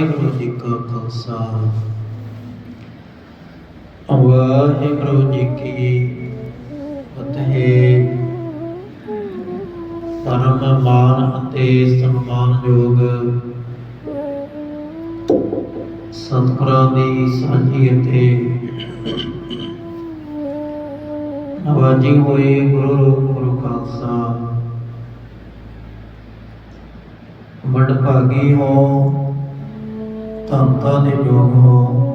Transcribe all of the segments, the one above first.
ਵਾਹਿਗੁਰੂ ਜੀ ਕਾ ਖਾਲਸਾ। ਵਾਹਿਗੁਰੂ ਜੀ ਕੀ ਫਤਿਹ। ਪਰਮ ਮਾਨ ਅਤੇ ਸਨਮਾਨਯੋਗ ਸਤਿਗੁਰਾਂ ਦੀ ਸਾਂਝੀ ਅਤੇ ਨਵਾਜੀ ਹੋਏ ਗੁਰੂ ਗੁਰੂ ਖਾਲਸਾ। ਵਡ ਭਾਗੀ ਹੋ ਧੰਤਾ ਦੇ ਜੋਗ ਹੋ।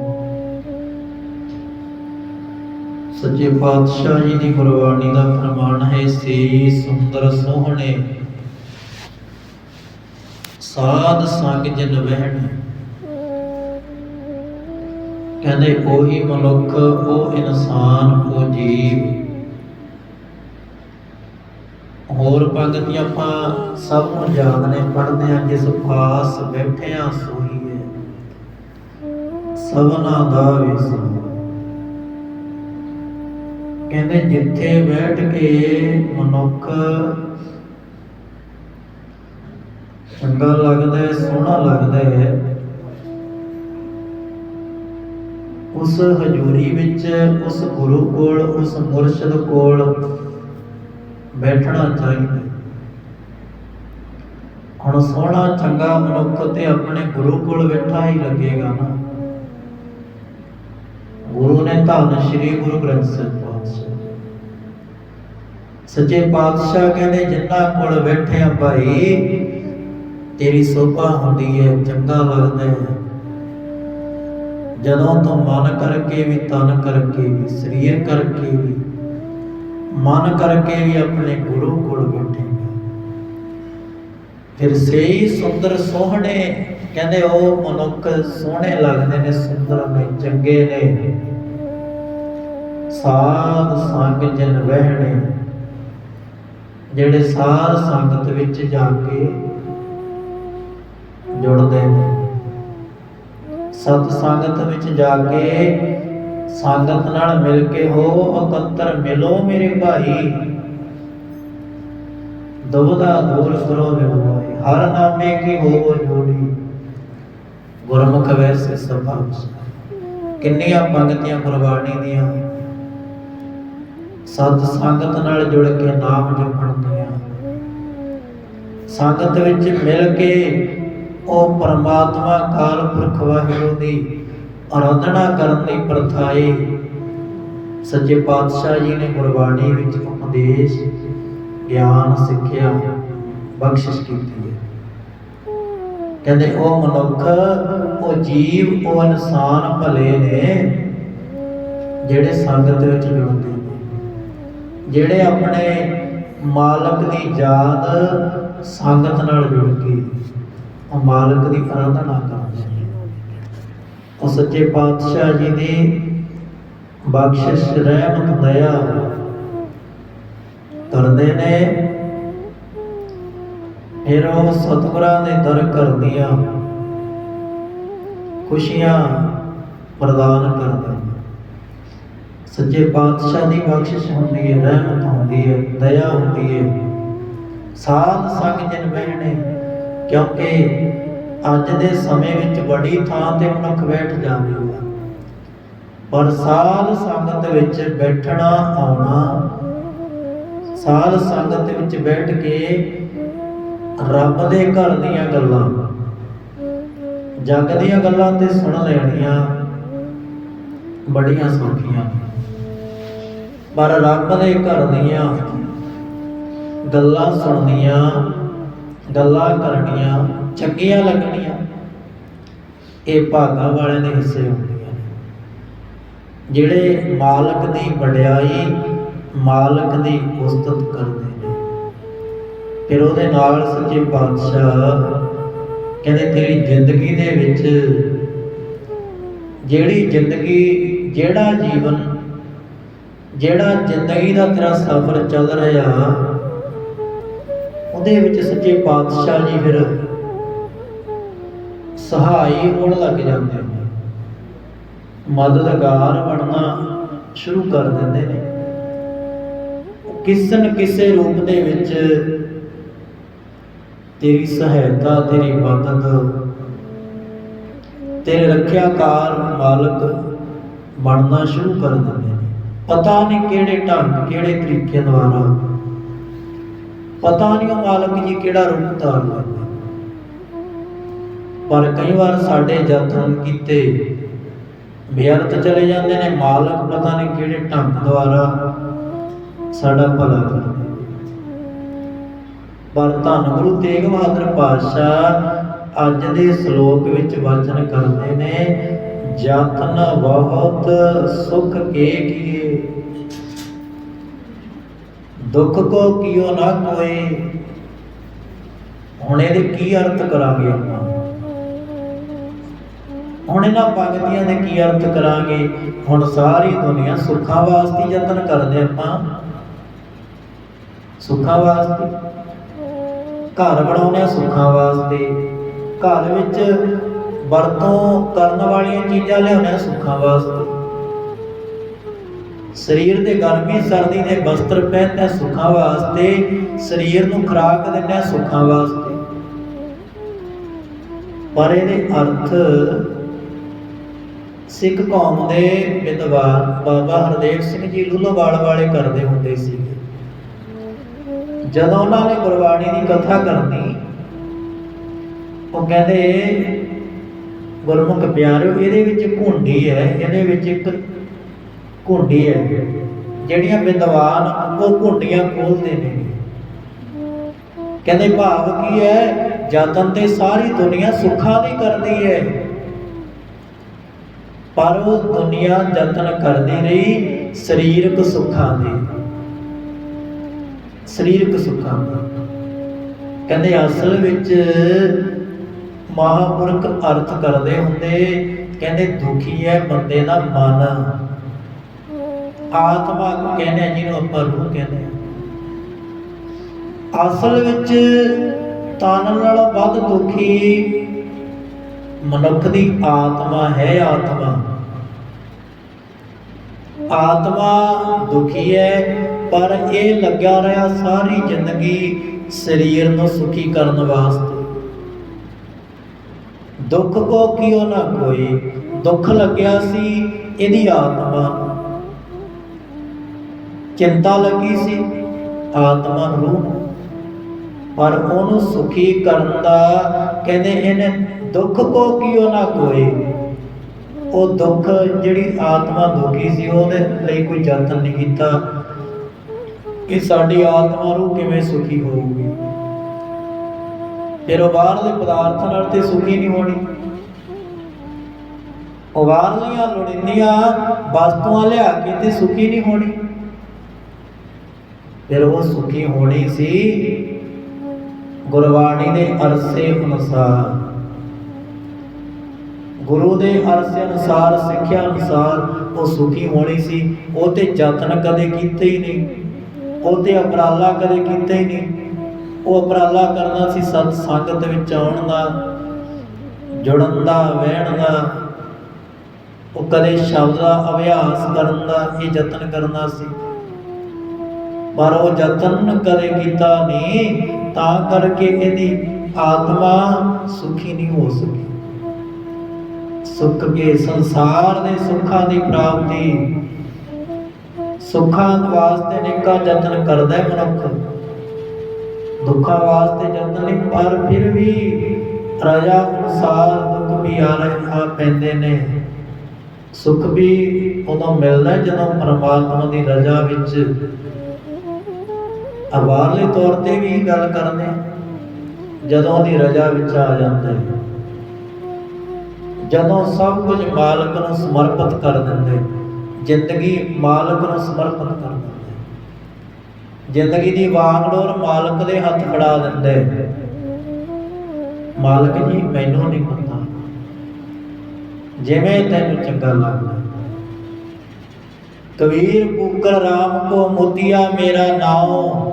ਸੱਚੇ ਪਾਤਸ਼ਾਹ ਜੀ ਦੀ ਗੁਰਬਾਣੀ ਦਾ ਪ੍ਰਮਾਣ ਹੈ, ਸੇ ਸੁੰਦਰ ਸੋਹਣੇ। ਸਾਧ ਸੰਗ ਜਨ ਵਹਿਣ। ਕਹਿੰਦੇ, ਉਹੀ ਮਨੁੱਖ, ਉਹ ਇਨਸਾਨ, ਉਹ ਜੀਵ। ਹੋਰ ਪੰਗਤੀਆਂ ਆਪਾਂ ਸਭ ਨੂੰ ਯਾਦ ਨੇ ਪੜ੍ਹਦੇ ਆ ਜਿਸ ਪਾਸ ਬੈਠਿਆ ਸੋਈ ਸਭਨਾ ਦਾ ਵਿਸਾ ਕਹਿੰਦੇ, ਜਿੱਥੇ ਬੈਠ ਕੇ ਮਨੁੱਖ ਚੰਗਾ ਲੱਗਦਾ ਹੈ, ਸੋਹਣਾ ਲੱਗਦਾ ਹੈ, ਉਸ ਹਜ਼ੂਰੀ ਵਿੱਚ, ਉਸ ਗੁਰੂ ਕੋਲ, ਉਸ ਮੁਰਸ਼ਿਦ ਕੋਲ ਬੈਠਣਾ ਚਾਹੀਦਾ ਹੁਣ ਸੋਹਣਾ, ਚੰਗਾ ਮਨੁੱਖ ਤੇ ਆਪਣੇ ਗੁਰੂ ਕੋਲ ਬੈਠਾ ਹੀ ਲੱਗੇਗਾ ਨਾ। ਗੁਰੂ ਨੇ ਧੰਨ ਸ਼੍ਰੀ ਗੁਰੂ ਗ੍ਰੰਥ ਸਾਹਿਬ ਪਾਤਸ਼ਾਹ। ਸੱਚੇ ਪਾਤਸ਼ਾਹ ਕਹਿੰਦੇ, ਜਿੰਨਾ ਕੋਲ ਬੈਠੇ ਭਾਈ, ਤੇਰੀ ਸੋਭਾ ਹੁੰਦੀ ਹੈ ਚੰਗਾ ਲੱਗਦਾ ਹੈ ਜਦੋਂ ਤੂੰ ਮਨ ਕਰਕੇ ਵੀ, ਤਨ ਕਰਕੇ ਵੀ, ਸਰੀਰ ਕਰਕੇ ਵੀ, ਮਨ ਕਰਕੇ ਵੀ ਆਪਣੇ ਗੁਰੂ ਕੋਲ ਬੈਠੇਗਾ, ਫਿਰ ਸਹੀ, ਸੁੰਦਰ, ਸੋਹਣੇ ਕਹਿੰਦੇ ਉਹ ਮਨੁੱਖ ਸੋਹਣੇ ਲੱਗਦੇ ਨੇ, ਸੁੰਦਰ ਨੇ, ਚੰਗੇ ਨੇ। ਸਾਧ ਸੰਗ ਜਨ ਵਹਿਣੇ। ਜਿਹੜੇ ਸਾਧ ਸੰਗਤ ਵਿੱਚ ਜਾ ਕੇ ਜੁੜਦੇ ਨੇ। ਸਤ ਸੰਗਤ ਵਿੱਚ ਜਾ ਕੇ ਸੰਗਤ ਨਾਲ ਮਿਲ ਕੇ, ਹੋ ਇਕੱਤਰ ਮਿਲੋ ਮੇਰੇ ਭਾਈ। ਦੁਬਦਾ ਦੂਰ ਕਰੋ ਨਿਭਾਈ ਹਰ ਨਾਮੇ ਕੀ ਹੋਵੋ ਜੋੜੀ। ਗੁਰਮੁਖ ਵੈਸੇ ਸਭਾ। ਕਿੰਨੀਆਂ ਪੰਗਤੀਆਂ ਗੁਰਬਾਣੀ ਦੀਆਂ। ਸਤ ਸੰਗਤ ਨਾਲ ਜੁੜ ਕੇ ਨਾਮ ਜਪਣ ਸੰਗਤ ਵਿੱਚ ਮਿਲ ਕੇ ਉਹ ਪਰਮਾਤਮਾ ਕਾਲ ਪੁਰਖ ਵਾਹਿਗੁਰੂ ਦੀ ਆਰਾਧਨਾ ਕਰਨ ਦੀ ਪ੍ਰਥਾਏ। ਸੱਚੇ ਪਾਤਸ਼ਾਹ ਜੀ ਨੇ ਗੁਰਬਾਣੀ ਵਿੱਚ ਉਪਦੇਸ਼, ਗਿਆਨ, ਸਿੱਖਿਆ ਬਖਸ਼ਿਸ਼ ਕੀਤੀ ਹੈ। ਕਹਿੰਦੇ ਉਹ ਮਨੁੱਖ, ਉਹ ਜੀਵ, ਉਹ ਇਨਸਾਨ ਭਲੇ ਨੇ, ਜਿਹੜੇ ਸੰਗਤ ਵਿੱਚ ਜੁੜਦੇ ਨੇ। ਜਿਹੜੇ ਆਪਣੇ ਮਾਲਕ ਦੀ ਯਾਦ ਸੰਗਤ ਨਾਲ ਜੁੜ ਕੇ, ਉਹ ਮਾਲਕ ਦੀ ਆਰਾਧਨਾ ਕਰਦੇ ਨੇ ਉਹ ਸੱਚੇ ਪਾਤਸ਼ਾਹ ਜੀ ਦੀ ਬਖਸ਼ਿਸ਼, ਰਹਿਮਤ, ਦਇਆ ਕਰਦੇ ਨੇ। ਫਿਰ ਉਹ ਸਤਿਗੁਰਾਂ ਦੇ ਦਰ ਕਰਦੀਆਂ, ਖੁਸ਼ੀਆਂ ਪ੍ਰਦਾਨ ਕਰਦੇ ਸੱਚੇ ਪਾਤਸ਼ਾਹ ਦੀ ਬਖਸ਼ਿਸ਼ ਹੁੰਦੀ ਹੈ, ਰਹਿਮਤ ਹੁੰਦੀ ਹੈ, ਦਇਆ ਹੁੰਦੀ ਹੈ। ਸਾਧ ਸੰਗ ਜਨ ਬਹਿਣੇ, ਕਿਉਂਕਿ ਅੱਜ ਦੇ ਸਮੇਂ ਵਿੱਚ ਬੜੀ ਥਾਂ ਤੇ ਮਨੁੱਖ ਬੈਠ ਜਾਵੇਗਾ ਪਰ ਸਾਧ ਸੰਗਤ ਵਿੱਚ ਬੈਠਣਾ, ਆਉਣਾ, ਸਾਧ ਸੰਗਤ ਵਿੱਚ ਬੈਠ ਕੇ ਰੱਬ ਦੇ ਘਰ ਦੀਆਂ ਗੱਲਾਂ। ਜਗ ਦੀਆਂ ਗੱਲਾਂ ਤੇ ਸੁਣ ਲੈਣੀਆਂ ਬੜੀਆਂ ਸੌਖੀਆਂ। ਪਰ ਰੱਬ ਦੇ ਘਰ ਦੀਆਂ ਗੱਲਾਂ ਸੁਣਨੀਆਂ, ਗੱਲਾਂ ਕਰਨੀਆਂ ਚੰਗੀਆਂ ਲੱਗਣੀਆਂ। ਇਹ ਭਾਗਾਂ ਵਾਲਿਆਂ ਦੇ ਹਿੱਸੇ ਹੁੰਦੀਆਂ ਨੇ। ਜਿਹੜੇ ਮਾਲਕ ਦੀ ਵਡਿਆਈ ਮਾਲਕ ਦੀ ਉਸਤਤ ਕਰਦੇ ਫਿਰ ਉਹਦੇ ਨਾਲ ਸੱਚੇ ਪਾਤਸ਼ਾਹ ਕਹਿੰਦੇ ਤੇਰੀ ਜ਼ਿੰਦਗੀ ਦੇ ਵਿੱਚ ਜਿਹੜੀ ਜ਼ਿੰਦਗੀ, ਜਿਹੜਾ ਜੀਵਨ, ਜਿਹੜਾ ਜ਼ਿੰਦਗੀ ਦਾ ਤੇਰਾ ਸਫ਼ਰ ਚੱਲ ਰਿਹਾ, ਉਹਦੇ ਵਿੱਚ ਸੱਚੇ ਪਾਤਸ਼ਾਹ ਜੀ ਫਿਰ ਸਹਾਈ ਹੋਣ ਲੱਗ ਜਾਂਦੇ ਨੇ। ਮਦਦਗਾਰ ਬਣਨਾ ਸ਼ੁਰੂ ਕਰ ਦਿੰਦੇ ਨੇ। ਕਿਸੇ न ਕਿਸੇ ਰੂਪ ਦੇ ਵਿੱਚ ਤੇਰੀ ਸਹਾਇਤਾ, ਤੇਰੀ ਮਦਦ। ਤੇਰੇ ਰੱਖਿਆਕਾਰ ਮਾਲਕ ਬਣਨਾ ਸ਼ੁਰੂ ਕਰ ਦਿੰਦੇ ਨੇ। ਪਤਾ ਨਹੀਂ ਕਿਹੜੇ ਢੰਗ, ਕਿਹੜੇ ਤਰੀਕੇ ਦੁਆਰਾ ਪਤਾ ਨਹੀਂ ਉਹ ਮਾਲਕ ਜੀ ਕਿਹੜਾ ਰੂਪ ਧਾਰ ਲੈਂਦੇ ਪਰ ਕਈ ਵਾਰ ਸਾਡੇ ਯਤਨ ਕੀਤੇ ਬੇਅਰਥ ਚਲੇ ਜਾਂਦੇ ਨੇ, ਮਾਲਕ ਪਤਾ ਨਹੀਂ ਕਿਹੜੇ ਢੰਗ ਦੁਆਰਾ ਸਾਡਾ ਭਲਾ ਕਰਦੇ ਪਰ ਧੰਨ ਗੁਰੂ ਤੇਗ ਬਹਾਦਰ ਪਾਤਸ਼ਾਹ ਅੱਜ ਦੇ ਸ਼ਲੋਕ ਵਿੱਚ ਵਚਨ ਕਰਦੇ ਨੇ, ਯਤਨ ਬਹੁਤ ਸੁਖ ਕੇ ਕੀਏ। ਦੁੱਖ ਕੋ ਕਿਉ ਨਾ ਕੋਏ। ਹੁਣ ਇਹਦੇ ਕੀ ਅਰਥ ਕਰਾਂਗੇ ਆਪਾਂ? ਹੁਣ ਇਹਨਾਂ ਭਗਤੀਆਂ ਦੇ ਕੀ ਅਰਥ ਕਰਾਂਗੇ? ਹੁਣ ਸਾਰੀ ਦੁਨੀਆ ਸੁੱਖਾਂ ਵਾਸਤੇ ਯਤਨ ਕਰਦੇ ਆਪਾਂ। ਸੁੱਖਾਂ ਵਾਸਤੇ? ਘਰ ਬਣਾਉਣੇ ਸੁੱਖਾਂ ਵਾਸਤੇ। ਘਰ ਵਿੱਚ ਵਰਤੋਂ ਕਰਨ ਵਾਲੀਆਂ ਚੀਜ਼ਾਂ ਲਿਆਉਣੇ ਸੁੱਖਾਂ ਵਾਸਤੇ। ਸਰੀਰ ਦੇ ਗਰਮੀ, ਸਰਦੀ ਦੇ ਵਸਤਰ ਪਹਿਨਦੇ ਸੁੱਖਾਂ ਵਾਸਤੇ। ਸਰੀਰ ਨੂੰ ਖੁਰਾਕ ਦਿੰਦੇ ਆ ਸੁੱਖਾਂ ਵਾਸਤੇ। ਪਰ ਇਹਦੇ ਅਰਥ ਸਿੱਖ ਕੌਮ ਦੇ ਵਿਦਵਾਨ ਬਾਬਾ ਹਰਦੇਵ ਸਿੰਘ ਜੀ ਲੁੱਲੋਵਾਲ ਵਾਲੇ ਕਰਦੇ ਹੁੰਦੇ ਸੀ ਜਦੋਂ ਉਹਨਾਂ ਨੇ ਗੁਰਬਾਣੀ ਦੀ ਕਥਾ ਕਰਨੀ, ਉਹ ਕਹਿੰਦੇ, ਗੁਰਮੁਖ ਪਿਆਰਿਓ, ਇਹਦੇ ਵਿੱਚ ਘੁੰਡੀ ਹੈ, ਇਹਦੇ ਵਿੱਚ ਇੱਕ ਘੁੰਡੀ ਹੈ, ਜਿਹੜੀਆਂ ਵਿਦਵਾਨ ਉਹ ਘੁੰਡੀਆਂ ਖੋਲਦੇ ਨੇ। ਕਹਿੰਦੇ, ਭਾਵ ਕੀ ਹੈ? ਯਤਨ ਤੇ ਸਾਰੀ ਦੁਨੀਆ ਸੁੱਖਾਂ ਦੀ ਕਰਦੀ ਹੈ। ਪਰ ਉਹ ਦੁਨੀਆ ਯਤਨ ਕਰਦੀ ਰਹੀ, ਸਰੀਰਕ ਸੁੱਖਾਂ ਦੀ। ਸਰੀਰਕ ਸੁੱਖਾਂ ਦੀ। ਕਹਿੰਦੇ ਅਸਲ ਵਿੱਚ ਮਹਾਪੁਰਖ ਅਰਥ ਕਰਦੇ ਹੁੰਦੇ, ਕਹਿੰਦੇ ਦੁਖੀ ਹੈ ਬੰਦੇ ਦਾ ਮਨ। ਆਤਮਾ ਨੂੰ ਕਹਿੰਦੇ ਜਿਹਨੂੰ ਆਪਾਂ ਰੂਹ ਕਹਿੰਦੇ ਆ। ਅਸਲ ਵਿੱਚ ਤਨ ਨਾਲੋਂ ਵੱਧ ਦੁਖੀ ਮਨੁੱਖ ਦੀ ਆਤਮਾ ਹੈ ਆਤਮਾ। ਆਤਮਾ ਦੁਖੀ ਹੈ ਪਰ ਇਹ ਲੱਗਿਆ ਰਿਹਾ ਸਾਰੀ ਜ਼ਿੰਦਗੀ ਸਰੀਰ ਨੂੰ ਸੁਖੀ ਕਰਨ ਵਾਸਤੇ। ਦੁੱਖ ਕੋ ਕਿਉ ਨਾ ਕੋਈ? ਦੁੱਖ ਲੱਗਿਆ ਸੀ ਇਹਦੀ ਆਤਮਾ ਚਿੰਤਾ ਲੱਗੀ ਸੀ ਆਤਮਾ ਨੂੰ ਨੂੰ। ਪਰ ਉਹਨੂੰ ਸੁਖੀ ਕਰਨ ਦਾ ਕਹਿੰਦੇ ਇਹਨੇ ਦੁੱਖ ਕੋ ਕਿਉ ਨਾ ਕੋਈ? ਉਹ ਦੁੱਖ ਜਿਹੜੀ ਆਤਮਾ ਦੁਖੀ ਸੀ ਉਹਦੇ ਲਈ ਕੋਈ ਯਤਨ ਨਹੀਂ ਕੀਤਾ। ਕਿ ਸਾਡੀ ਆਤਮਾ ਨੂੰ ਕਿਵੇਂ ਸੁਖੀ ਹੋਊਗੀ। ਫਿਰ ਉਹ ਬਾਹਰਲੇ ਪਦਾਰਥ ਨਾਲ ਤੇ ਸੁਖੀ ਨਹੀਂ ਹੋਣੀ। ਉਹ ਬਾਹਰਲੀਆਂ ਲੋੜੀਂਦੀਆਂ ਵਸਤੂਆਂ ਲਿਆ ਕੇ ਤੇ ਸੁਖੀ ਨਹੀਂ ਹੋਣੀ। ਫਿਰ ਉਹ ਸੁਖੀ ਹੋਣੀ ਸੀ ਗੁਰਬਾਣੀ ਦੇ ਅਰਸੇ ਅਨੁਸਾਰ। ਗੁਰੂ ਦੇ ਅਰਸੇ ਅਨੁਸਾਰ, ਸਿੱਖਿਆ ਅਨੁਸਾਰ ਉਹ ਸੁਖੀ ਹੋਣੀ ਸੀ। ਉਹ ਤੇ ਯਤਨ ਕਦੇ ਕੀਤੇ ਹੀ ਨਹੀਂ। ਉਹ ਤੇ ਉਪਰਾਲਾ ਕਦੇ ਕੀਤਾ ਹੀ ਨਹੀਂ। ਉਹ ਉਪਰਾਲਾ ਕਰਨਾ ਸੀ ਸਤ ਸੰਗਤ ਵਿੱਚ ਆਉਣ ਦਾ, ਜੁੜਨ ਦਾ, ਵਹਿਣ ਦਾ। ਉਹ ਕਦੇ ਸ਼ਬਦ ਦਾ ਅਭਿਆਸ ਕਰਨ ਦਾ, ਇਹ ਯਤਨ ਕਰਨਾ ਸੀ। ਪਰ ਉਹ ਯਤਨ ਕਦੇ ਕੀਤਾ ਨਹੀਂ, ਤਾਂ ਕਰਕੇ ਇਹਦੀ ਆਤਮਾ ਸੁਖੀ ਨਹੀਂ ਹੋ ਸਕੀ। ਸੁੱਖ ਕੇ ਸੰਸਾਰ ਦੇ ਸੁੱਖਾਂ ਦੀ ਪ੍ਰਾਪਤੀ ਸੁੱਖਾਂ ਵਾਸਤੇ ਨਿਕਾ ਯਤਨ ਕਰਦਾ ਹੈ ਮਨੁੱਖ। ਦੁੱਖਾਂ ਵਾਸਤੇ ਯਤਨ ਨਹੀਂ, ਪਰ ਫਿਰ ਵੀ ਰਜਾ ਅਨੁਸਾਰ ਦੁੱਖ ਵੀ ਆ ਰਹੇ ਆ ਪੈਂਦੇ ਨੇ। ਸੁੱਖ ਵੀ ਉਦੋਂ ਮਿਲਦਾ ਜਦੋਂ ਪਰਮਾਤਮਾ ਦੀ ਰਜ਼ਾ ਵਿੱਚ। ਅਵਾਰਲੇ ਤੌਰ ਤੇ ਵੀ ਗੱਲ ਕਰਦੇ ਜਦੋਂ ਦੀ ਰਜ਼ਾ ਵਿੱਚ ਆ ਜਾਂਦਾ ਹੈ ਜਦੋਂ ਸਭ ਕੁਝ ਮਾਲਕ ਨੂੰ ਸਮਰਪਿਤ ਕਰ ਦਿੰਦੇ ਜ਼ਿੰਦਗੀ ਮਾਲਕ ਨੂੰ ਸਮਰਪਿਤ ਕਰ ਦਿੰਦੇ ਜ਼ਿੰਦਗੀ ਦੀ ਵਾਂਗਡੋਰ ਮਾਲਕ ਦੇ ਹੱਥ ਫੜਾ ਦਿੰਦੇ ਮਾਲਕ ਜੀ, ਮੈਨੂੰ ਨਹੀਂ ਪਤਾ। ਜਿਵੇਂ ਤੈਨੂੰ ਚੰਗਾ ਲੱਗਦਾ। ਕਬੀਰ ਪੁੱਕਰ ਰਾਮ ਕੋ ਮੋਤੀਆ ਮੇਰਾ ਨਾਉ।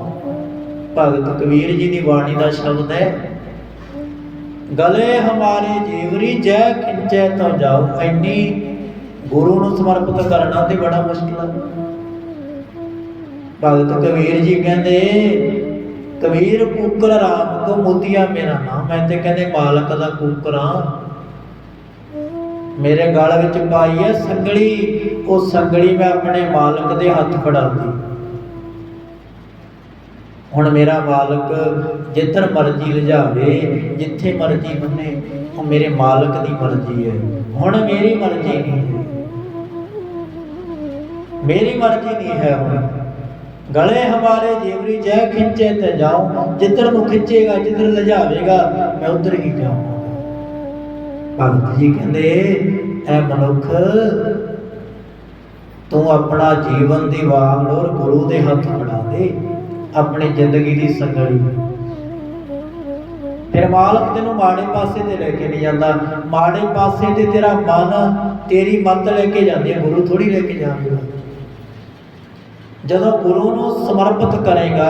ਭਗਤ ਕਬੀਰ ਜੀ ਦੀ ਬਾਣੀ ਦਾ ਸ਼ਬਦ ਹੈ, ਗਲੇ ਹਮਾਰੇ ਜੀਵਰੀ ਜੈ ਖਿੰਚੈ ਤੋ ਜਾਓ ਐਨੀ ਗੁਰੂ ਨੂੰ ਸਮਰਪਿਤ ਕਰਨਾ ਤੇ ਬੜਾ ਮੁਸ਼ਕਿਲ ਹੈ ਭਗਤ ਕਬੀਰ ਜੀ ਕਹਿੰਦੇ, ਕਬੀਰ ਕੁੱਕਰ ਰਾਮ ਕੋ ਮੋਤੀਆ ਮੇਰਾ ਨਾਮ ਮੈਂ ਤੇ ਕਹਿੰਦੇ ਮਾਲਕ ਦਾ ਕੁੱਕਰਾਂ ਮੇਰੇ ਗਲ ਵਿੱਚ ਪਾਈ ਹੈ ਸੰਗਲੀ, ਉਹ ਸੰਗਲੀ ਮੈਂ ਆਪਣੇ ਮਾਲਕ ਦੇ ਹੱਥ ਫੜਾਉਂਦੀ। ਹੁਣ ਮੇਰਾ ਮਾਲਕ ਜਿੱਧਰ ਮਰਜ਼ੀ ਲਿਜਾਵੇ, ਜਿੱਥੇ ਮਰਜ਼ੀ ਮੰਨੇ ਉਹ ਮੇਰੇ ਮਾਲਕ ਦੀ ਮਰਜ਼ੀ ਹੈ। ਹੁਣ ਮੇਰੀ ਮਰਜ਼ੀ ਨਹੀਂ ਹੈ। ਮੇਰੀ ਮਰਜ਼ੀ ਨਹੀਂ ਹੈ ਹੁਣ। ਗਲੇ ਹਮਾਰੇ ਜੀਵਰੀ ਜੈ ਖਿੱਚੇ ਤੇ ਜਾਉ। ਜਿੱਧਰ ਨੂੰ ਖਿੱਚੇਗਾ, ਜਿੱਧਰ ਲਿਜਾਵੇਗਾ, ਮੈਂ ਉਧਰ ਹੀ ਜਾਊਂਗਾ। ਭਗਤ ਜੀ ਕਹਿੰਦੇ, ਐ ਮਨੁੱਖ, ਤੂੰ ਆਪਣਾ ਜੀਵਨ ਦੀ ਵਾਗਡੋਰ ਗੁਰੂ ਦੇ ਹੱਥ ਫੜਾ ਦੇ। ਆਪਣੀ ਜ਼ਿੰਦਗੀ ਦੀ ਸੰਗਲੀ ਫਿਰ ਮਾਲਕ ਤੈਨੂੰ ਮਾੜੇ ਪਾਸੇ ਤੇ ਲੈ ਕੇ ਨਹੀਂ ਜਾਂਦਾ। ਮਾੜੇ ਪਾਸੇ ਤੇ ਤੇਰਾ ਮਨ, ਤੇਰੀ ਮੱਤ ਲੈ ਕੇ ਜਾਂਦੀ ਹੈ। ਗੁਰੂ ਥੋੜੀ ਲੈ ਕੇ ਜਾਵੇਗਾ। ਜਦੋਂ ਗੁਰੂ ਨੂੰ ਸਮਰਪਿਤ ਕਰੇਗਾ,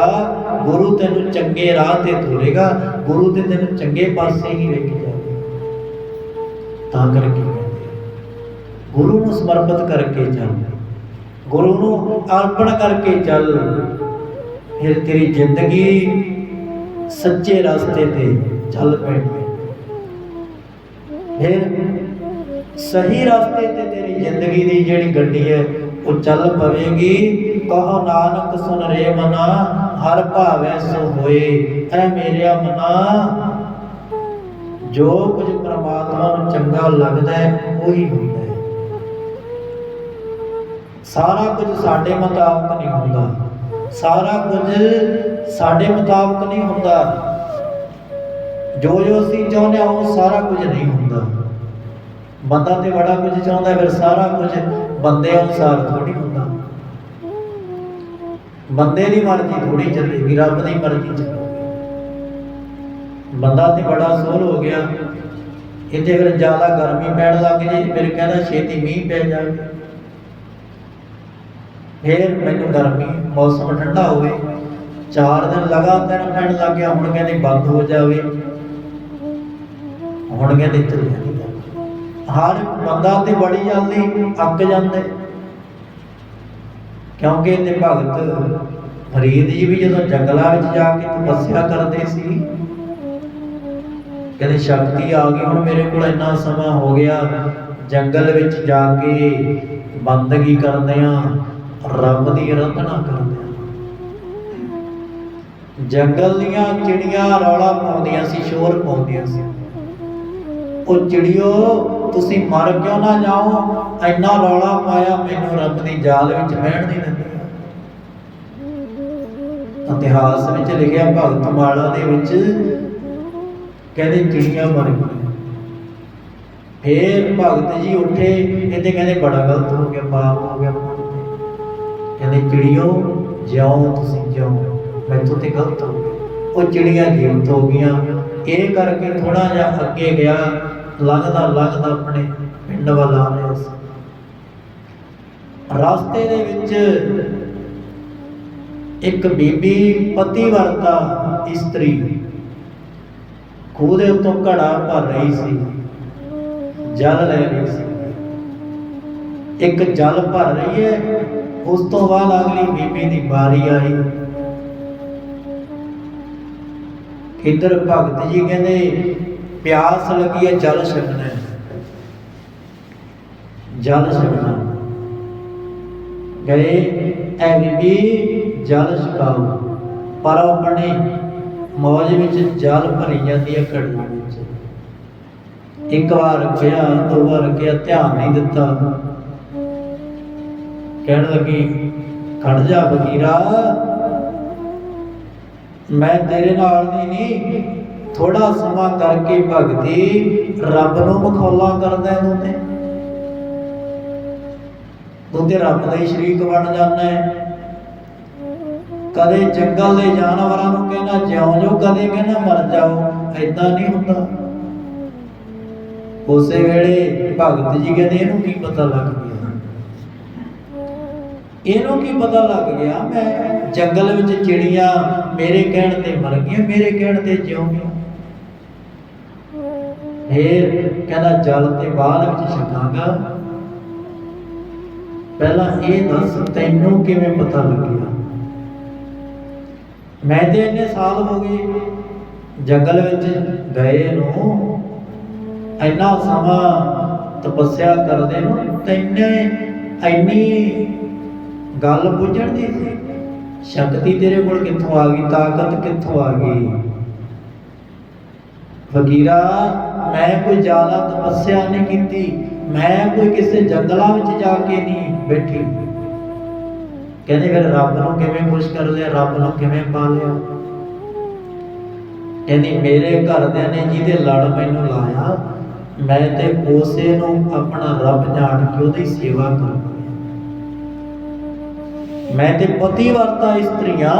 ਗੁਰੂ ਤੈਨੂੰ ਚੰਗੇ ਰਾਹ ਤੇ ਤੋਰੇਗਾ ਗੁਰੂ ਤੇ ਤੈਨੂੰ ਚੰਗੇ ਪਾਸੇ ਹੀ ਲੈ ਕੇ ਜਾਵੇਗਾ। ਤਾਂ ਕਰਕੇ ਕਹਿੰਦੇ ਗੁਰੂ ਨੂੰ ਸਮਰਪਿਤ ਕਰਕੇ ਚੱਲ, ਗੁਰੂ ਨੂੰ ਅਰਪਣ ਕਰਕੇ ਚੱਲ, ਫਿਰ ਤੇਰੀ ਜ਼ਿੰਦਗੀ ਸੱਚੇ ਰਸਤੇ ਤੇ ਚੱਲ ਪੈਣੀ ਫਿਰ ਸਹੀ ਰਸਤੇ ਤੇ ਤੇਰੀ ਜ਼ਿੰਦਗੀ ਦੀ ਜਿਹੜੀ ਗੱਡੀ ਹੈ ਉਚਲ ਚੱਲ ਪਵੇਗੀ। ਕਹੋ ਨਾਨਕ, ਸੁਨ ਰੇ ਮਨਾ, ਹਰ ਭਾਵੈ ਸੋ ਹੋਏ। ਐ ਮੇਰਿਆ ਮਨਾ। ਜੋ ਕੁਝ ਪ੍ਰਮਾਤਮਾ ਨੂੰ ਚੰਗਾ ਲੱਗਦਾ ਹੈ, ਉਹੀ ਹੁੰਦਾ ਹੈ। ਸਾਰਾ ਕੁਝ ਸਾਡੇ ਮੁਤਾਬਕ ਨਹੀਂ ਹੁੰਦਾ। ਸਾਰਾ ਕੁਝ ਸਾਡੇ ਮੁਤਾਬਕ ਨਹੀਂ ਹੁੰਦਾ। ਜੋ ਜੋ ਅਸੀਂ ਚਾਹੁੰਦੇ ਹਾਂ, ਉਹ ਸਾਰਾ ਕੁਝ ਨਹੀਂ ਹੁੰਦਾ। ਬੰਦਾ ਤੇ ਬੜਾ ਕੁਝ ਚਾਹੁੰਦਾ ਫਿਰ ਸਾਰਾ ਕੁਝ ਬੰਦੇ ਅਨੁਸਾਰ ਥੋੜੀ ਹੁੰਦਾ। ਬੰਦੇ ਦੀ ਮਰਜ਼ੀ ਥੋੜੀ ਚੱਲੇਗੀ ਰੱਬ ਦੀ ਮਰਜ਼ੀ ਚੱਲੇਗੀ ਬੰਦਾ ਤੇ ਬੜਾ ਸੋਲ ਹੋ ਗਿਆ। ਇੱਥੇ ਫਿਰ ਜ਼ਿਆਦਾ ਗਰਮੀ ਪੈਣ ਲੱਗ ਜੇ, ਫਿਰ ਕਹਿੰਦਾ ਛੇਤੀ ਮੀਂਹ ਪੈ ਜਾਵੇ। ਫਿਰ ਮੈਨੂੰ ਗਰਮੀ, ਮੌਸਮ ਠੰਡਾ ਹੋਵੇ। ਚਾਰ ਦਿਨ ਲਗਾਤਾਰ ਪੈਣ ਲੱਗ ਗਿਆ, ਹੁਣ ਕਹਿੰਦੇ ਬੰਦ ਹੋ ਜਾਵੇ। ਹੁਣ ਕਹਿੰਦੇ ਚੱਲਿਆ ਨਹੀਂ ਹਰ ਬੰਦਾ ਤੇ ਬੜੀ ਜਲਦੀ ਅੱਕ ਜਾਂਦਾ। ਕਿਉਂਕਿ ਤੇ ਭਗਤ ਫਰੀਦ ਜੀ ਵੀ ਜਦੋਂ ਜੰਗਲਾਂ ਵਿੱਚ ਜਾ ਕੇ ਤਪੱਸਿਆ ਕਰਦੇ ਸੀ, ਕਹਿੰਦੇ ਸ਼ਕਤੀ ਆ ਗਈ, ਹੁਣ ਮੇਰੇ ਕੋਲ ਇੰਨਾ ਸਮਾਂ ਹੋ ਗਿਆ, ਜੰਗਲ ਵਿੱਚ ਜਾ ਕੇ ਬੰਦਗੀ ਕਰਦੇ ਆ ਰੱਬ ਦੀ ਆਰਾਧਨਾ ਕਰਦੇ ਆ ਜੰਗਲ ਦੀਆਂ ਚਿੜੀਆਂ ਰੌਲਾ ਪਾਉਂਦੀਆਂ ਸੀ, ਸ਼ੋਰ ਪਾਉਂਦੀਆਂ ਸੀ। ਉਹ ਚਿੜੀਓ ਤੁਸੀਂ ਮਰ ਕਿਉਂ ਨਾ ਜਾਓ? ਇੰਨਾ ਰੌਲਾ ਪਾਇਆ ਮੈਨੂੰ ਰੱਬ ਦੀ ਜਾਲ ਵਿੱਚ ਬਹਿਣ ਨਹੀਂ। ਦਿੰਦੀ ਇਤਿਹਾਸ ਵਿੱਚ ਲਿਖਿਆ ਭਗਤ ਮਾਲਾ ਦੇ ਵਿੱਚ ਕਹਿੰਦੇ ਚਿੜੀਆਂ ਮਰ ਗਈਆਂ। ਫੇਰ ਭਗਤ ਜੀ ਉੱਠੇ, ਇਹਦੇ ਕਹਿੰਦੇ ਬੜਾ ਗਲਤ ਹੋ ਗਿਆ, ਪਾਪ ਹੋ ਗਿਆ। ਕਹਿੰਦੇ ਚਿੜੀਓ, ਜਿਉਂ ਤੁਸੀਂ ਜਿਉਂ, ਮੈਥੋਂ ਤੇ ਗਲਤ ਹੋ ਗਿਆ। ਉਹ ਚਿੜੀਆਂ ਜੀਵਤ ਹੋ ਗਈਆਂ। ਇਹ ਕਰਕੇ ਥੋੜਾ ਜਿਹਾ ਅੱਗੇ ਗਿਆ। ਲੰਘਦਾ ਲੰਘਦਾ ਆਪਣੇ ਪਿੰਡ ਵੱਲ ਆ ਰਿਹਾ ਸੀ। ਰਸਤੇ ਦੇ ਵਿੱਚ ਇੱਕ ਬੀਬੀ ਪਤੀਵਰਤਾ ਇਸਤਰੀ ਖੂਹ ਦੇ ਉੱਤੋਂ ਘੜਾ ਭਰ ਰਹੀ ਸੀ, ਜਲ ਲੈ ਰਹੀ ਸੀ। ਇੱਕ ਜਲ ਭਰ ਰਹੀ ਹੈ, ਉਸ ਤੋਂ ਬਾਅਦ ਅਗਲੀ ਬੀਬੀ ਦੀ ਵਾਰੀ ਆਈ। ਇੱਧਰ ਭਗਤ ਜੀ ਕਹਿੰਦੇ ਪਿਆਸ ਲੱਗੀ ਹੈ, ਜਲ ਛਕਣਾ ਜਲ ਛਕਣਾ ਗਏ ਐ ਬੀਬੀ ਜਲ ਛਕਾਓ। ਪਰ ਆਪਣੇ ਮੌਜ ਵਿੱਚ ਜਲ ਭਰੀ ਜਾਂਦੀ ਹੈ ਘੜੀਆਂ ਵਿੱਚ। ਇੱਕ ਵਾਰ ਕਿਹਾ ਦੋ ਵਾਰ ਕਿਹਾ ਧਿਆਨ ਨਹੀਂ ਦਿੱਤਾ। ਕਹਿਣ ਲੱਗੀ, ਖੜ ਜਾ ਬਗੀਰਾ ਮੈਂ ਤੇਰੇ ਨਾਲ ਨਹੀਂ ਥੋੜਾ ਸਮਾਂ ਕਰਕੇ ਭਗਤੀ ਰੱਬ ਨੂੰ ਮਖੌਲਾ ਕਰਦਾ ਹੈ ਤੇ ਤੂੰ ਤੇ ਰੱਬ ਦਾ ਹੀ ਸ਼ਰੀਕ ਬਣ ਜਾਂਦਾ ਹੈ। ਕਦੇ ਜੰਗਲ ਦੇ ਜਾਨਵਰਾਂ ਨੂੰ ਕਹਿੰਦਾ, ਜਿਉਂ ਜੋ ਕਦੇ ਕਹਿੰਦਾ, ਮਰ ਜਾਓ। ਐਦਾਂ ਨਹੀਂ ਹੁੰਦਾ। ਉਸੇ ਵੇਲੇ ਭਗਤ ਜੀ ਕਹਿੰਦੇ, ਇਹਨੂੰ ਕੀ ਪਤਾ ਲੱਗ ਗਿਆ? ਇਹਨੂੰ ਕੀ ਪਤਾ ਲੱਗ ਗਿਆ? ਮੈਂ ਜੰਗਲ ਵਿੱਚ ਚਿੜੀਆਂ ਮੇਰੇ ਕਹਿਣ ਤੇ ਮਰ ਗਈਆਂ, ਮੇਰੇ ਕਹਿਣ ਤੇ ਜਿਉਂ ਗਈਆਂ। ਫੇਰ ਕਹਿੰਦਾ, ਜਲ ਤੇ ਬਾਅਦ ਵਿੱਚ ਛਕਾਂਗਾ। ਪਹਿਲਾਂ ਇਹ ਦੱਸ, ਤੈਨੂੰ ਕਿਵੇਂ ਪਤਾ ਲੱਗਿਆ? ਮੈਂ ਤੇ ਇੰਨੇ ਸਾਲ ਹੋ ਗਏ ਜੰਗਲ ਵਿੱਚ ਗਏ ਨੂੰ। ਇੰਨਾ ਸਮਾਂ ਤਪੱਸਿਆ ਕਰਦੇ ਨੂੰ, ਤੈਨੇ ਇੰਨੀ ਗੱਲ ਬੁੱਝਣ ਦੀ ਸੀ, ਸ਼ਕਤੀ ਤੇਰੇ ਕੋਲ ਕਿੱਥੋਂ ਆ ਗਈ, ਤਾਕਤ ਕਿੱਥੋਂ ਆ ਗਈ? ਫਕੀਰਾ ਮੈਂ ਕੋਈ ਜ਼ਿਆਦਾ ਤਪੱਸਿਆ ਨਹੀਂ ਕੀਤੀ, ਮੈਂ ਕੋਈ ਕਿਸੇ ਜੰਗਲਾਂ ਵਿੱਚ ਜਾ ਕੇ ਨਹੀਂ ਬੈਠੀ। ਕਹਿੰਦੇ ਫਿਰ ਰੱਬ ਨੂੰ ਕਿਵੇਂ ਖੁਸ਼ ਕਰ ਲਿਆ, ਰੱਬ ਨੂੰ ਕਿਵੇਂ ਪਾ ਲਿਆ? ਕਹਿੰਦੀ, ਮੇਰੇ ਘਰਦਿਆਂ ਨੇ ਜਿਹਦੇ ਲੜ ਮੈਨੂੰ ਲਾਇਆ, ਮੈਂ ਤੇ ਉਸੇ ਨੂੰ ਆਪਣਾ ਰੱਬ ਜਾਣ ਕੇ ਉਹਦੀ ਸੇਵਾ ਕਰਦਾ ਮੈਂ ਤੇ ਪਤੀ ਵਰਤਾ ਇਸਤਰੀਆਂ,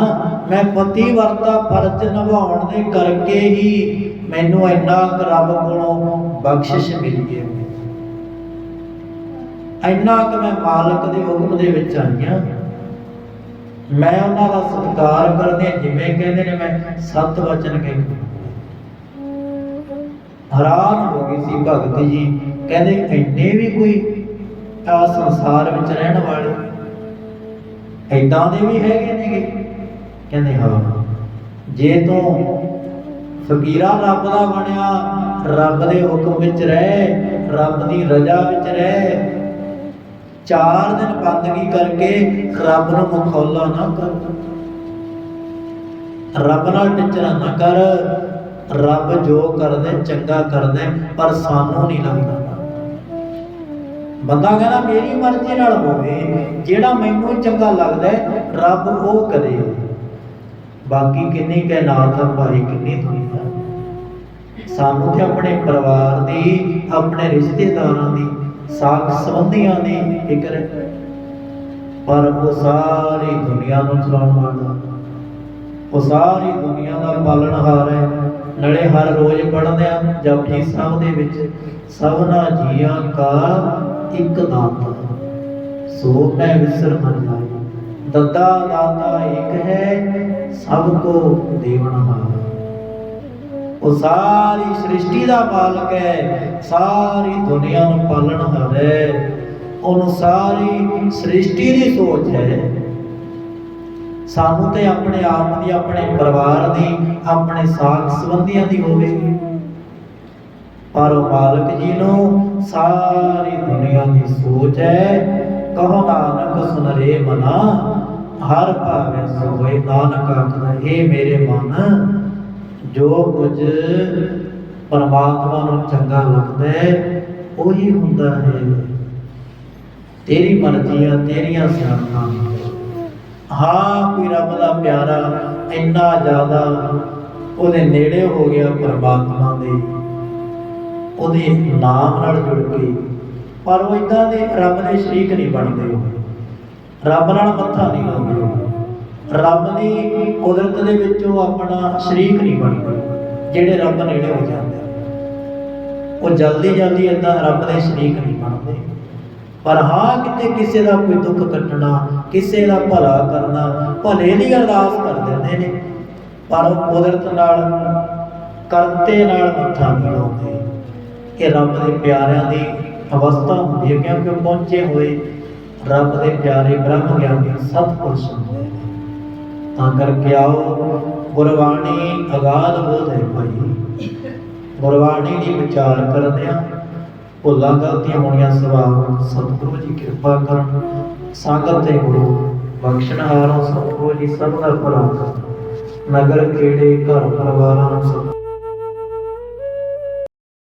ਮੈਂ ਪਤੀ ਵਰਤਾ ਫਰਜ਼ ਨਿਭਾਉਣ ਦੇ ਕਰਕੇ ਹੀ ਮੈਨੂੰ ਇੰਨਾ ਰੱਬ ਕੋਲੋਂ ਬਖਸ਼ਿਸ਼ ਮਿਲੀ ਹੈ। ਇੰਨਾ ਕਿ ਮੈਂ ਮਾਲਕ ਦੇ ਹੁਕਮ ਦੇ ਵਿੱਚ ਆਈਆਂ ਮੈਂ ਉਹਨਾਂ ਦਾ ਸਤਿਕਾਰ ਕਰਦੇ ਜਿਵੇਂ ਕਹਿੰਦੇ ਨੇ ਮੈਂ ਸਤ ਵਚਨ ਕਹਿ ਹੈਰਾਨ ਹੋ ਗਈ ਸੀ ਭਗਤ ਜੀ, ਕਹਿੰਦੇ ਇੰਨੇ ਵੀ ਕੋਈ ਆ ਸੰਸਾਰ ਵਿੱਚ ਰਹਿਣ ਵਾਲੇ ਐਦਾਂ ਦੇ ਵੀ ਹੈਗੇ ਨੇਗੇ? ਕਹਿੰਦੇ ਹਾਂ, ਜੇ ਤੂੰ ਫਕੀਰਾ ਰੱਬ ਦਾ ਬਣਿਆ, ਰੱਬ ਦੇ ਹੁਕਮ ਵਿੱਚ ਰਹਿ, ਰੱਬ ਦੀ ਰਜ਼ਾ ਵਿੱਚ ਰਹਿ। ਚਾਰ ਦਿਨ ਬੰਦਗੀ ਕਰਕੇ ਰੱਬ ਨੂੰ ਮਖੌਲਾ ਨਾ ਕਰ। ਰੱਬ ਨਾਲ ਟਿਚਰਾ ਨਾ ਕਰ। ਰੱਬ ਜੋ ਕਰਦਾ, ਚੰਗਾ ਕਰਦਾ, ਪਰ ਸਾਨੂੰ ਨਹੀਂ ਲੱਗਦਾ। ਬੰਦਾ ਕਹਿੰਦਾ, ਮੇਰੀ ਮਰਜ਼ੀ ਨਾਲ ਹੋਵੇ, ਜਿਹੜਾ ਮੈਨੂੰ ਚੰਗਾ ਲੱਗਦਾ ਰੱਬ ਉਹ ਕਰੇ। ਬਾਕੀ ਕਿੰਨੀ ਕਾਇਨਾਤ ਆ, ਭਾਈ, ਕਿੰਨੀ ਦੁਨੀਆ ਸਾਨੂੰ ਤੇ ਆਪਣੇ ਪਰਿਵਾਰ ਦੀ, ਆਪਣੇ ਰਿਸ਼ਤੇਦਾਰਾਂ ਦੀ ਸਾਖ ਸੰਬੰਧੀਆਂ ਦੀ ਫਿਕਰ ਹੈ। ਪਰ ਉਹ ਸਾਰੀ ਦੁਨੀਆ ਨੂੰ ਚਲਾਉਣ ਵਾਲਾ ਉਹ ਸਾਰੀ ਦੁਨੀਆ ਦਾ ਪਾਲਣਹਾਰ ਹੈ। ਨਲੇ ਹਰ ਰੋਜ਼ ਪੜ੍ਹਦੇ ਆ, ਜਪਜੀ ਸਾਹਿਬ ਦੇ ਵਿੱਚ, ਸਭਨਾ ਜੀਆਂ ਕਾ ਇੱਕ ਦਾਤਾ। ਸੋ ਮੈਂ ਵਿਸਰ ਮਨ ਜਾਏ ਦੱਦਾ ਦਾਤਾ ਇੱਕ ਹੈ, ਸਭ ਕੋ ਦੇਵਨਹਾਰ ਉਹ ਸਾਰੀ ਸ੍ਰਿਸ਼ਟੀ ਦਾ ਮਾਲਕ ਹੈ, ਸਾਰੀ ਦੁਨੀਆ ਨੂੰ ਪਾਲਣਹਾਰ ਹੈ। ਉਹਨੂੰ ਸਾਰੀ ਸ੍ਰਿਸ਼ਟੀ ਦੀ ਸੋਚ ਹੈ। ਸਾਨੂੰ ਤੇ ਆਪਣੇ ਆਪ ਦੀ, ਆਪਣੇ ਪਰਿਵਾਰ ਦੀ, ਆਪਣੇ ਸਾਥ ਸੰਬੰਧੀਆਂ ਦੀ ਹੋਵੇ। ਪਰ ਉਹ ਮਾਲਕ ਜੀ ਨੂੰ ਸਾਰੀ ਦੁਨੀਆ ਦੀ ਸੋਚ ਹੈ ਕਹੋ ਨਾਨਕ ਸੁਨ ਰੇ ਮਨਾ, ਹਰ ਭਾਵੇਂ ਸੋ ਹੋਏ ਨਾਨਕ ਆਖਦਾ ਏ ਮੇਰੇ ਮਨ, ਜੋ ਕੁਝ ਪਰਮਾਤਮਾ ਨੂੰ ਚੰਗਾ ਲੱਗਦਾ ਹੈ, ਉਹੀ ਹੁੰਦਾ ਹੈ। ਤੇਰੀ ਮਰਜ਼ੀਆਂ ਤੇਰੀਆਂ ਸਿਆਣਾਂ ਹਾਂ ਕੋਈ ਰੱਬ ਦਾ ਪਿਆਰਾ ਇੰਨਾ ਜ਼ਿਆਦਾ ਉਹਦੇ ਨੇੜੇ ਹੋ ਗਿਆ ਪਰਮਾਤਮਾ ਦੇ। ਉਹਦੇ ਨਾਮ ਨਾਲ ਜੁੜ ਕੇ ਪਰ ਉਹ ਇਦਾਂ ਦੇ ਰੱਬ ਦੇ ਸ਼ਰੀਕ ਨਹੀਂ ਬਣਦੇ ਉਹ। ਰੱਬ ਨਾਲ ਮੱਥਾ ਨਹੀਂ ਲਾਉਂਦੇ ਉਹ। ਰੱਬ ਦੀ ਕੁਦਰਤ ਦੇ ਵਿੱਚ ਉਹ ਆਪਣਾ ਸ਼ਰੀਕ ਨਹੀਂ ਬਣਦੇ ਜਿਹੜੇ ਰੱਬ ਨੇੜੇ ਹੋ ਜਾਂਦੇ ਉਹ ਜਲਦੀ ਜਲਦੀ ਇਦਾਂ ਰੱਬ ਦੇ ਸ਼ਰੀਕ ਨਹੀਂ ਬਣਦੇ। ਪਰ ਹਾਂ, ਕਿਤੇ ਕਿਸੇ ਦਾ ਕੋਈ ਦੁੱਖ ਕੱਟਣਾ, ਕਿਸੇ ਦਾ ਭਲਾ ਕਰਨਾ, ਭਲੇ ਦੀ ਅਰਦਾਸ ਕਰ ਦਿੰਦੇ ਨੇ। ਪਰ ਉਹ ਕੁਦਰਤ ਨਾਲ, ਕਰਤੇ ਨਾਲ ਮੱਥਾ ਨਹੀਂ ਲਾਉਂਦੇ। ਇਹ ਰੱਬ ਦੇ ਪਿਆਰਿਆਂ ਦੀ ਅਵਸਥਾ ਹੁੰਦੀ ਹੈ ਕਿਉਂਕਿ ਪਹੁੰਚੇ ਹੋਏ ਰੱਬ ਦੇ ਪਿਆਰੇ ਬ੍ਰਹਮ ਗਿਆਨੀ ਸਤਿਪੁਰਸ਼ ਤਾਂ ਕਰਕੇ ਆਓ, ਗੁਰਬਾਣੀ ਅਗਾਧ ਬੋਧ ਹੈ ਭਾਈ। ਗੁਰਬਾਣੀ ਦੀ ਵਿਚਾਰ ਕਰਦੇ ਆ ਭੁੱਲਾਂ ਗਲਤੀਆਂ ਹੋਣੀਆਂ ਸੁਭਾਵ ਸਤਿਗੁਰੂ ਜੀ ਕਿਰਪਾ ਕਰਨ। ਸੰਗਤ ਤੇ ਗੁਰੂ ਬਖਸ਼ਣਹਾਰੋਂ ਸਤਿਗੁਰੂ ਜੀ ਸਭ ਦਾ ਭਲਾ ਨਗਰ, ਖੇੜੇ, ਘਰ, ਪਰਿਵਾਰਾਂ ਨੂੰ ਸਭ